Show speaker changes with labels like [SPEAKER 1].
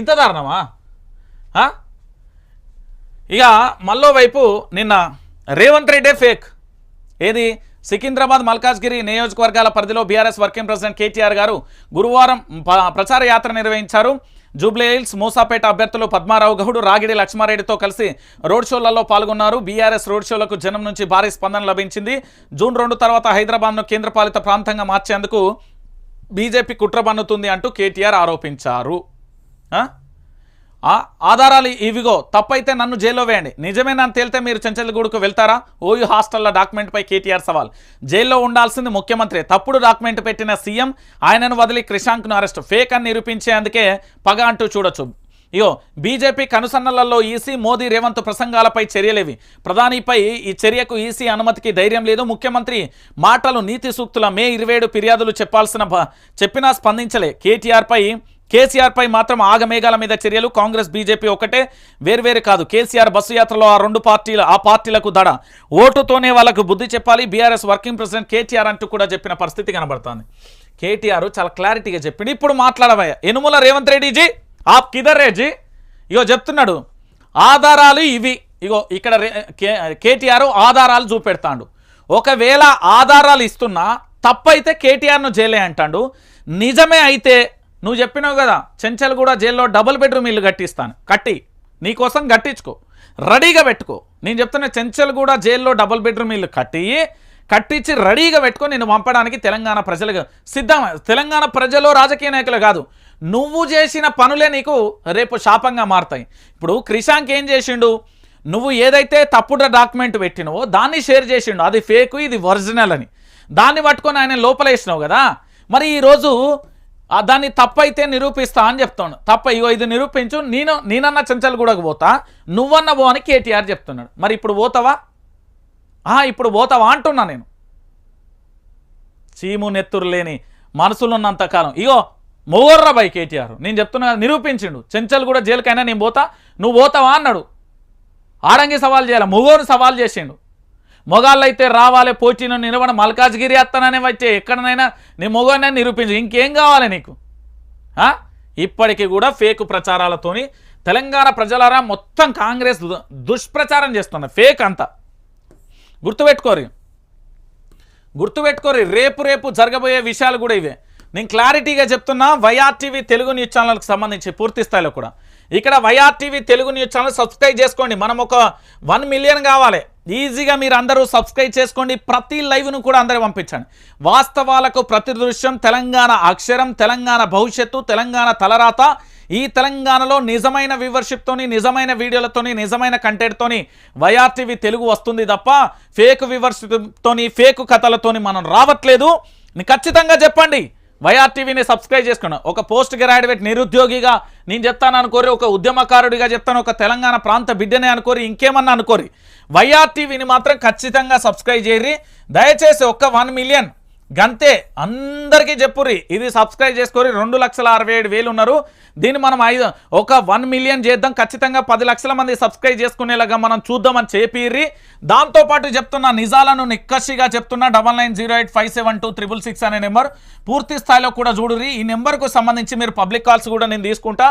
[SPEAKER 1] ఇంత దారుణమా? ఇక మళ్ళో వైపు నిన్న రేవంత్ రెడ్డే ఫేక్. ఏది? సికింద్రాబాద్ మల్కాజ్గిరి నియోజకవర్గాల పరిధిలో బీఆర్ఎస్ వర్కింగ్ ప్రెసిడెంట్ కేటీఆర్ గారు గురువారం ప్రచార యాత్ర నిర్వహించారు. జూబ్లీహిల్స్ మూసాపేట అభ్యర్థులు పద్మారావు గౌడ్ రాగిడి లక్ష్మారెడ్డితో కలిసి రోడ్ షోలలో పాల్గొన్నారు. బీఆర్ఎస్ రోడ్ షోలకు జనం నుంచి భారీ స్పందన లభించింది. జూన్ రెండు తర్వాత హైదరాబాద్ను కేంద్రపాలిత ప్రాంతంగా మార్చేందుకు బీజేపీ కుట్ర పన్నుతుంది అంటూ కేటీఆర్ ఆరోపించారు. ఆధారాలు ఇవిగో తప్పైతే నన్ను జైల్లో వేయండి. నిజమేనని తేలితే మీరు చెంచల్గూడుకు వెళ్తారా? ఓయూ హాస్టల్ల డాక్యుమెంట్పై కేటీఆర్ సవాల్. జైల్లో ఉండాల్సింది ముఖ్యమంత్రి. తప్పుడు డాక్యుమెంట్ పెట్టిన సీఎం ఆయనను వదిలి క్రిషాంక్ను అరెస్ట్. ఫేక్ అని నిరూపించేందుకే పగ అంటూ చూడొచ్చు. ఇయో బీజేపీ కనుసన్నలలో ఈసీ మోదీ రేవంత్ ప్రసంగాలపై చర్యలేవి. ప్రధానిపై ఈ చర్యకు ఈసీ అనుమతికి ధైర్యం లేదు. ముఖ్యమంత్రి మాటలు నీతి సూక్తుల మే ఇరవై ఫిర్యాదులు చెప్పాల్సిన చెప్పినా స్పందించలే. కేటీఆర్పై కేసీఆర్పై మాత్రం ఆగమేఘాల మీద చర్యలు. కాంగ్రెస్ బీజేపీ ఒకటే వేర్వేరు కాదు. కేసీఆర్ బస్సు యాత్రలో ఆ రెండు పార్టీల ఆ పార్టీలకు దడ. ఓటుతోనే వాళ్ళకు బుద్ధి చెప్పాలి. బీఆర్ఎస్ వర్కింగ్ ప్రెసిడెంట్ కేటీఆర్ అంటూ కూడా చెప్పిన పరిస్థితి కనబడుతోంది. కేటీఆర్ చాలా క్లారిటీగా చెప్పింది ఇప్పుడు మాట్లాడవయ్యా. ఎనుముల రేవంత్ రెడ్డిజీ ఆప్ కిదర్ రేజీ ఇగో చెప్తున్నాడు. ఆధారాలు ఇవి. ఇగో ఇక్కడ రే- కే- కేటీఆర్ ఆధారాలు చూపెడతాడు. ఒకవేళ ఆధారాలు ఇస్తున్నా తప్పైతే కేటీఆర్ను జైలే అంటాడు. నిజమే అయితే నువ్వు చెప్పినావు కదా చెంచల్ కూడా జైల్లో డబుల్ బెడ్రూమ్ ఇల్లు కట్టిస్తాను. కట్టి నీకోసం కట్టించుకో. రెడీగా పెట్టుకో. నేను చెప్తున్న చెంచల్ కూడా జైల్లో డబుల్ బెడ్రూమ్ ఇల్లు కట్టి కట్టించి రెడీగా పెట్టుకొని నేను పంపడానికి తెలంగాణ ప్రజలకు సిద్ధం తెలంగాణ ప్రజలు రాజకీయ నాయకులు కాదు. నువ్వు చేసిన పనులే నీకు రేపు శాపంగా మారుతాయి. ఇప్పుడు క్రిషాంక్ ఏం చేసిండు? నువ్వు ఏదైతే తప్పుడు డాక్యుమెంట్ పెట్టినవో దాన్ని షేర్ చేసిండు. అది ఫేకు ఇది ఒరిజినల్ అని. దాన్ని పట్టుకొని ఆయన లోపల వేసినావు కదా. మరి ఈరోజు దాన్ని తప్పైతే నిరూపిస్తా అని చెప్తాను తప్ప ఇగో ఇది నిరూపించు నేను నేనన్న చెంచల్ పోతా నువ్వన్న పో అని కేటీఆర్ చెప్తున్నాడు. మరి ఇప్పుడు పోతావా? ఆ, ఇప్పుడు పోతావా అంటున్నా నేను. చీము నెత్తురు లేని మనసులో ఉన్నంత కాలం. ఇగో మొగర్రా బై కేటీఆర్. నేను చెప్తున్నా నిరూపించిండు. చెంచల్ కూడా జైలుకైనా నేను పోతా నువ్వు పోతావా అన్నాడు. ఆడంగి సవాల్ చేయాలి? మొగోరు సవాల్ చేసిండు. మొగాళ్ళైతే రావాలే రావాలి పోటీను నిలబడ మల్కాజ్గిరి అత్తననే వచ్చే ఎక్కడనైనా నీ మొగోనే నిరూపించు ఇంకేం కావాలి నీకు? ఇప్పటికీ కూడా ఫేక్ ప్రచారాలతోని తెలంగాణ ప్రజలారా మొత్తం కాంగ్రెస్ దు- దుష్ప్రచారం చేస్తున్న ఫేక్ అంతా. గుర్తుపెట్టుకోరు. గుర్తుపెట్టుకోరు రేపు రేపు జరగబోయే విషయాలు కూడా ఇవే. నేను క్లారిటీగా చెప్తున్నా వైఆర్టీవీ తెలుగు న్యూస్ ఛానల్కి సంబంధించి పూర్తి స్థాయిలో కూడా. ఇక్కడ YRTV Telugu news channel subscribe చేసుకోండి. మనం ఒక వన్ మిలియన్ కావాలి. ఈజీగా మీరు అందరూ సబ్స్క్రైబ్ చేసుకోండి. ప్రతి లైవ్ను కూడా అందరూ పంపించండి. వాస్తవాలకు ప్రతి దృశ్యం తెలంగాణ అక్షరం తెలంగాణ భవిష్యత్తు తెలంగాణ తలరాత. ఈ తెలంగాణలో నిజమైన వ్యూవర్షిప్తోని నిజమైన వీడియోలతోని నిజమైన కంటెంట్తోని వైఆర్టీవీ తెలుగు వస్తుంది తప్ప ఫేక్ వ్యూవర్షిప్తోని ఫేక్ కథలతోని మనం రావట్లేదు. ఖచ్చితంగా చెప్పండి. వైఆర్టీవీని సబ్స్క్రైబ్ చేసుకున్నాను ఒక పోస్ట్ గ్రాడ్యుయేట్ నిరుద్యోగిగా నేను చెప్తాను అనుకోరి ఒక ఉద్యమకారుడిగా చెప్తాను ఒక తెలంగాణ ప్రాంత బిడ్డనే అనుకోరి ఇంకేమన్నా అనుకోరి. వైఆర్టీవీని మాత్రం ఖచ్చితంగా సబ్స్క్రైబ్ చేయరి దయచేసి ఒక్క వన్ మిలియన్ గంతే అందరికీ చెప్పుర్రి. ఇది సబ్స్క్రైబ్ చేసుకొని రెండు లక్షల అరవై ఏడు వేలు ఉన్నారు. దీన్ని మనం ఐదు ఒక వన్ మిలియన్ చేద్దాం. ఖచ్చితంగా పది లక్షల మంది సబ్స్క్రైబ్ చేసుకునేలాగా మనం చూద్దామని చెప్పిర్రి. దాంతోపాటు చెప్తున్న నిజాలను నిక్కసిగా చెప్తున్నా double nine zero eight five seven two triple six అనే నెంబర్ పూర్తి స్థాయిలో కూడా చూడుర్రి. ఈ నెంబర్కు సంబంధించి మీరు పబ్లిక్ కాల్స్ కూడా నేను తీసుకుంటా.